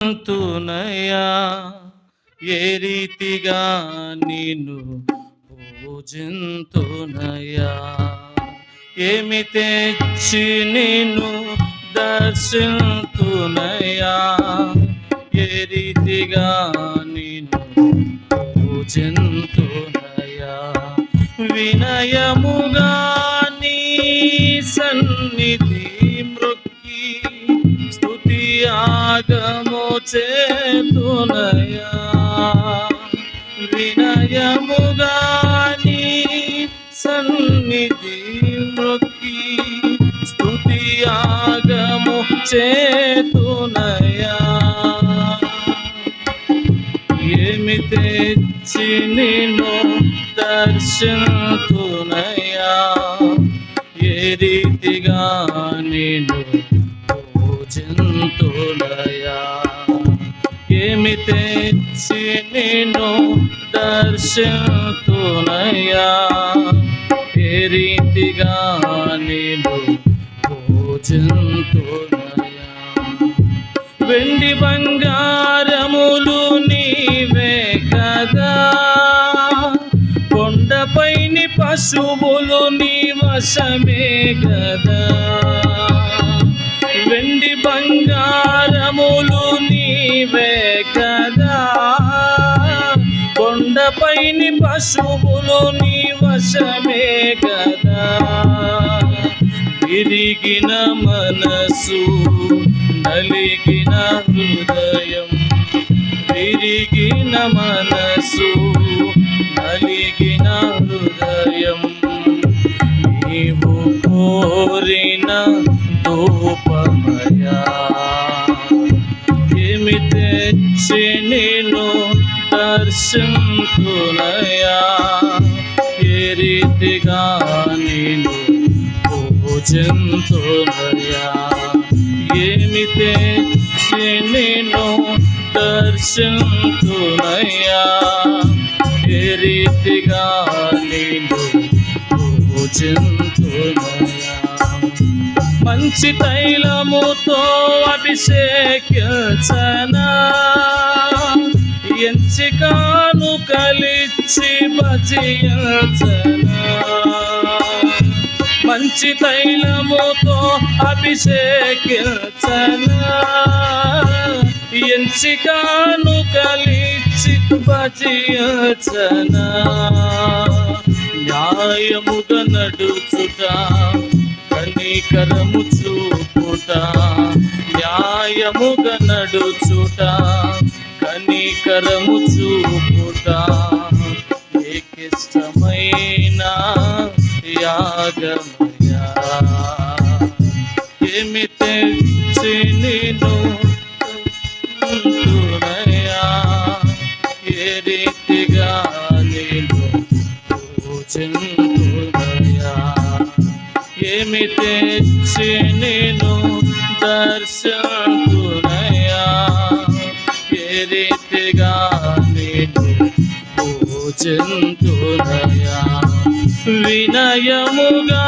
తునయా ఏ రీతిగా నిన్ను పూజింతునయా? ఏమి తెచ్చి నిన్ను దర్శింతునయా? ఏ రీతిగా నిన్ను పూజింతునయా? వినయముగా నీ సన్నిధి మృక్కి స్తుతి చేతునయా వినయముగా నీ సన్నిధి మృక్కి స్తుతి ఆగము చేతునయా ఏమి తెచ్చి నిన్ను దర్శనతునయా ఏ రీతిగా ఏమి తెచ్చి నిన్ను దర్శతునయ్యా ఏ రీతిగా నిన్ను పూజింతునయా వెండి బంగారములు కొండపైని పశువులు నీ వశమే కదా. విరిగిన మనసు నలిగిన హృదయం. విరిగిన మనసు నలిగిన హృదయం. నీవు కోరిన దూపమయా ఏమి తెచ్చి నేను దర్శించునయా ఏ రీతిగా నేను పూజించునయా ఏమితే నేను దర్శించునయా ఏ రీతిగా నేను పూజించునయా మంచి తైలముతో అభిషేకించనా. ఎంచికాను కలిచి భజించనా మంచి తైలముతో అభిషేకించనా. ఎంచికాను కలిచి భజించనా న్యాయముగా నడుచుట కనికరము చూపుట న్యాయముగా నడుచుట కనికరము చూపుట ఏకిష్టమైన యాగమయా ఏమి తెచ్చి నేను ఉంటునయా ఏ రీతిగా నేను పూజింతునయా ఏమి తెచ్చి నేను పూజింతునయా వినయముగా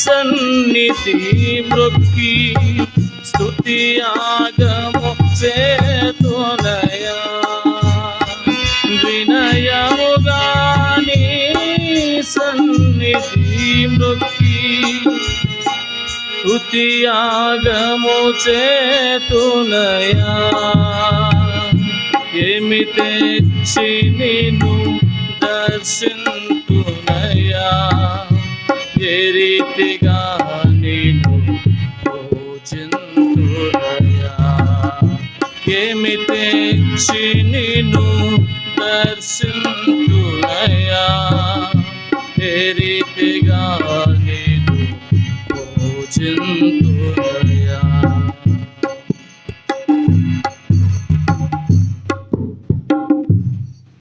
సన్నిధి మృక్కి స్థుతి ఆగము చేతునయా వినయముగాని సన్నిధి మృక్కి స్తుతి ఆగము చేతునయా ఏమి తెచ్చి నిన్ను దర్శింతునయా ఏ రీతిగా నేను పూజింతునయా ఏమి తెచ్చి నిన్ను దర్శింతునయా ఏ రీతిగా నేను పూజింతునయా